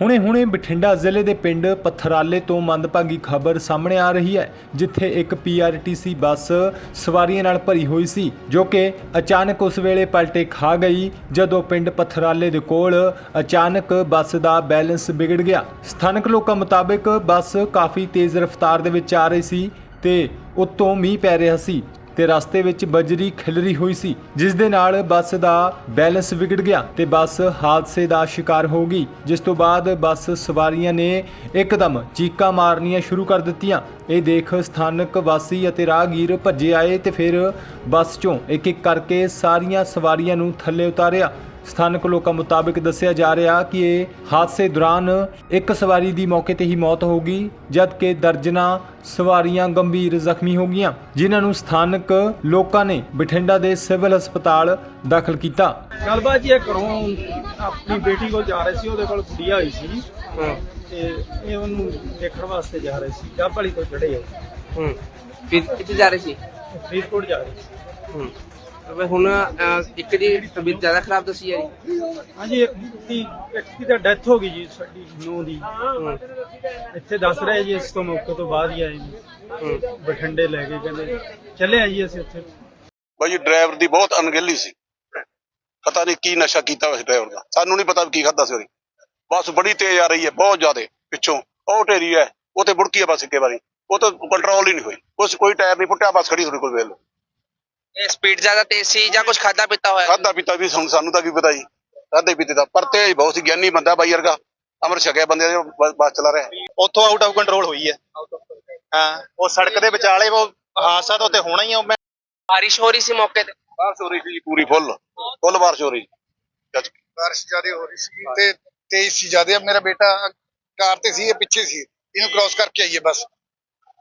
ਹੁਣੇ-ਹੁਣੇ ਬਠਿੰਡਾ ਜ਼ਿਲ੍ਹੇ ਦੇ ਪਿੰਡ ਪਥਰਾਲੇ ਤੋਂ ਮੰਦਭਾਗੀ ਖਬਰ ਸਾਹਮਣੇ ਆ ਰਹੀ ਹੈ, ਜਿੱਥੇ ਇੱਕ ਪੀਆਰਟੀਸੀ ਬੱਸ ਸਵਾਰੀਆਂ ਨਾਲ ਭਰੀ ਹੋਈ ਸੀ, ਜੋ ਕਿ ਅਚਾਨਕ ਉਸ ਵੇਲੇ ਪਲਟੇ ਖਾ ਗਈ, ਜਦੋਂ ਪਿੰਡ ਪਥਰਾਲੇ ਦੇ ਕੋਲ ਅਚਾਨਕ ਬੱਸ ਦਾ ਬੈਲੈਂਸ ਵਿਗੜ ਗਿਆ। ਸਥਾਨਕ ਲੋਕਾਂ ਮੁਤਾਬਕ ਬੱਸ ਕਾਫੀ ਤੇਜ਼ ਰਫ਼ਤਾਰ ਦੇ ਵਿੱਚ ਆ ਰਹੀ ਸੀ ਤੇ ਉੱਤੋਂ ਮੀਂਹ ਪੈ ਰਿਹਾ ਸੀ। ਤੇ ਰਸਤੇ ਵਿੱਚ ਬਜਰੀ ਖਿਲਰੀ ਹੋਈ ਸੀ, ਜਿਸ ਦੇ ਨਾਲ ਬੱਸ ਦਾ ਬੈਲੈਂਸ ਵਿਗੜ ਗਿਆ ਤੇ ਬੱਸ ਹਾਦਸੇ ਦਾ ਸ਼ਿਕਾਰ ਹੋ ਗਈ, ਜਿਸ ਤੋਂ ਬਾਅਦ ਬੱਸ ਸਵਾਰੀਆਂ ਨੇ ਇੱਕਦਮ ਚੀਕਾਂ ਮਾਰਨੀਆਂ ਸ਼ੁਰੂ ਕਰ ਦਿੱਤੀਆਂ। ਇਹ ਦੇਖ ਸਥਾਨਕ ਵਾਸੀ ਅਤੇ ਰਾਹਗੀਰ ਭੱਜੇ ਆਏ ਤੇ ਫਿਰ ਬੱਸ ਚੋਂ ਇੱਕ ਇੱਕ ਕਰਕੇ ਸਾਰੀਆਂ ਸਵਾਰੀਆਂ ਨੂੰ ਥੱਲੇ ਉਤਾਰਿਆ। ਸਥਾਨਕ ਲੋਕਾਂ ਮੁਤਾਬਕ ਦੱਸਿਆ ਜਾ ਰਿਹਾ ਕਿ ਇਹ ਹਾਦਸੇ ਦੌਰਾਨ ਇੱਕ ਸਵਾਰੀ ਦੀ ਮੌਕੇ ਤੇ ਹੀ ਮੌਤ ਹੋ ਗਈ ਜਦਕਿ ਦਰਜਨਾਂ ਸਵਾਰੀਆਂ ਗੰਭੀਰ ਜ਼ਖਮੀ ਹੋ ਗਈਆਂ ਜਿਨ੍ਹਾਂ ਨੂੰ ਸਥਾਨਕ ਲੋਕਾਂ ਨੇ ਬਠਿੰਡਾ ਦੇ ਸਿਵਲ ਹਸਪਤਾਲ ਦਾਖਲ ਕੀਤਾ। ਗੱਲਬਾਤ ਜੀ ਇਹ ਘਰੋਂ ਆਪਣੀ ਬੇਟੀ ਕੋਲ ਜਾ ਰਹੇ ਸੀ ਉਹਦੇ ਕੋਲ ਗੁੜੀਆ ਹੋਈ ਸੀ। ਤੇ ਇਹ ਉਹਨੂੰ ਦੇਖਣ ਵਾਸਤੇ ਜਾ ਰਹੇ ਸੀ ਜੱਬ ਵਾਲੀ ਤੋਂ ਚੜੇ ਆ ਹੂੰ। ਫਿਰ ਕਿੱਥੇ ਜਾ ਰਹੇ ਸੀ? ਫਰੀਦਕੋਟ ਜਾ ਰਹੇ ਸੀ। ਹੂੰ। ਅਬੇ ਹੁਣ ਅਹ, ਇੱਕ ਦੀ ਤਬੀਅਤ ਜ਼ਿਆਦਾ ਖਰਾਬ ਦੱਸੀ ਹੈ ਜੀ ਹਾਂਜੀ ਇੱਕ ਦੀ ਇੱਕ ਦੀ ਤਾਂ ਡੈਥ ਹੋ ਗਈ ਜੀ ਸਾਡੀ ਨੂੰਹ ਦੀ। ਹੂੰ ਇੱਥੇ ਦੱਸ ਰਹੇ ਜੀ ਇਸ ਤੋਂ ਮੌਕੇ ਤੋਂ ਬਾਅਦ ਹੀ ਆਏ ਜੀ ਹੂੰ ਬਠਿੰਡੇ ਲੈ ਕੇ ਕਹਿੰਦੇ ਚੱਲੇ ਆ ਜੀ ਅਸੀਂ ਉੱਥੇ। ਭਾਈ ਡਰਾਈਵਰ ਦੀ ਬਹੁਤ ਅਣਗਹਿਲੀ ਸੀ। ਪਤਾ ਨਹੀਂ ਕੀ ਨਸ਼ਾ ਕੀਤਾ ਉਸ ਡਰਾਈਵਰ ਦਾ। ਸਾਨੂੰ ਨਹੀਂ ਪਤਾ ਵੀ ਕੀ ਖਾਦਾ ਸੀ ਉਹਨੇ। ਬੱਸ ਬੜੀ ਤੇਜ਼ ਆ ਰਹੀ ਹੈ ਬਹੁਤ ਜ਼ਿਆਦਾ ਪਿੱਛੋਂ। ਉਹ ਢੇਰੀ ਹੈ ਉਹ ਤੇ ਬੁੜਕੀ ਹੈ ਬੱਸ ਇੱਕੇ ਵਾਰੀ ਉਹ ਤਾਂ ਕੰਟਰੋਲ ਹੀ ਨਹੀਂ ਹੋਈ। ਉਸ ਕੋਈ ਟਾਇਰ ਨਹੀਂ ਫੁੱਟਿਆ ਬੱਸ ਖੜੀ ਤੁਹਾਡੇ ਕੋਲ ਵੇਖ ਲਓ। ਇਹ ਸਪੀਡ ਜ਼ਿਆਦਾ ਤੇਜ਼ ਸੀ ਜਾਂ ਕੁਝ ਖਾਦਾ ਪੀਤਾ ਹੋਇਆ? ਖਾਦਾ ਪੀਤਾ ਵੀ ਸਾਨੂੰ ਸਾਨੂੰ ਤਾਂ ਕੀ ਪਤਾ ਜੀ। ਖਾਦੇ ਪੀਤੇ ਦਾ ਪਰ ਤੇਜ਼ ਬਹੁਤ ਸੀ ਗਿਆਨੀ ਬੰਦਾ ਬਾਈ ਵਰਗਾ। ਅਮਰ ਛਕਿਆ ਬੰਦੇ ਦਾ ਬੱਸ ਬੱਸ ਚਲਾ ਰਿਹਾ। ਉੱਥੋਂ ਆਊਟ ਆਫ ਕੰਟਰੋਲ ਹੋਈ ਹੈ। ਹਾਂ ਉਹ ਸੜਕ ਦੇ ਵਿਚਾਲੇ ਉਹ ਹਾਦਸਾ ਤਾਂ ਉੱਥੇ ਹੋਣਾ ਹੀ ਆ ਮੈਂ ਬਾਰਿਸ਼ ਹੋ ਰਹੀ ਸੀ ਮੌਕੇ ਤੇ? ਬਾਰਿਸ਼ ਹੋ ਰਹੀ ਸੀ ਪੂਰੀ ਫੁੱਲ। ਫੁੱਲ ਬਾਰਿਸ਼ ਹੋ ਰਹੀ ਜੱਜ ਬਾਰਿਸ਼ ਜ਼ਿਆਦਾ ਹੋ ਰਹੀ ਸੀ ਤੇ ਤੇਜ਼ ਸੀ ਜ਼ਿਆਦਾ। ਮੇਰਾ ਬੇਟਾ ਕਾਰ ਤੇ ਸੀ ਇਹ ਪਿੱਛੇ ਸੀ। ਇਹਨੂੰ ਕ੍ਰਾਸ ਕਰਕੇ ਆਈਏ ਬਸ।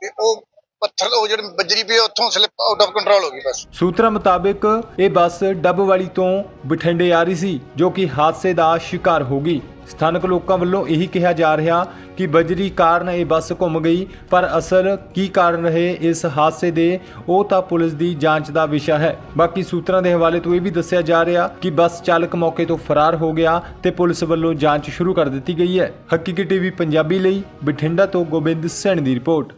ਤੇ ਉਹ ਪੱਥਰ ਉਹ ਜਿਹੜੀ ਬੱਜਰੀ ਪਈ ਉੱਥੋਂ ਸਲਿੱਪ ਆਊਟ ਆਫ ਕੰਟਰੋਲ ਹੋ ਗਈ ਬਸ। ਸੂਤਰਾਂ ਮੁਤਾਬਕ ਇਹ ਬੱਸ ਡੱਬਵਾਲੀ ਤੋਂ ਬਠਿੰਡੇ ਆ ਰਹੀ ਸੀ, ਜੋ ਕਿ ਹਾਦਸੇ ਦਾ ਸ਼ਿਕਾਰ ਹੋ ਗਈ। ਸਥਾਨਕ ਲੋਕਾਂ ਵੱਲੋਂ ਇਹੀ ਕਿਹਾ ਜਾ ਰਿਹਾ ਕਿ ਬਜਰੀ ਕਾਰਨ ਇਹ ਬੱਸ ਘੁੰਮ ਗਈ, ਪਰ ਅਸਲ ਕੀ ਕਾਰਨ ਰਹੇ ਇਸ ਹਾਦਸੇ ਦੇ, ਉਹ ਤਾਂ ਪੁਲਿਸ ਦੀ ਜਾਂਚ ਦਾ ਵਿਸ਼ਾ ਹੈ। ਬਾਕੀ ਸੂਤਰਾਂ ਦੇ ਹਵਾਲੇ ਤੋਂ ਇਹ ਵੀ ਦੱਸਿਆ ਜਾ ਰਿਹਾ ਕਿ ਬੱਸ ਚਾਲਕ ਮੌਕੇ ਤੋਂ ਫਰਾਰ ਹੋ ਗਿਆ ਤੇ ਪੁਲਿਸ ਵੱਲੋਂ ਜਾਂਚ ਸ਼ੁਰੂ ਕਰ ਦਿੱਤੀ ਗਈ ਹੈ। ਹਕੀਕੀ ਟੀਵੀ ਪੰਜਾਬੀ ਲਈ ਬਠਿੰਡਾ ਤੋਂ ਗੋਬਿੰਦ ਸੈਣ ਦੀ ਰਿਪੋਰਟ।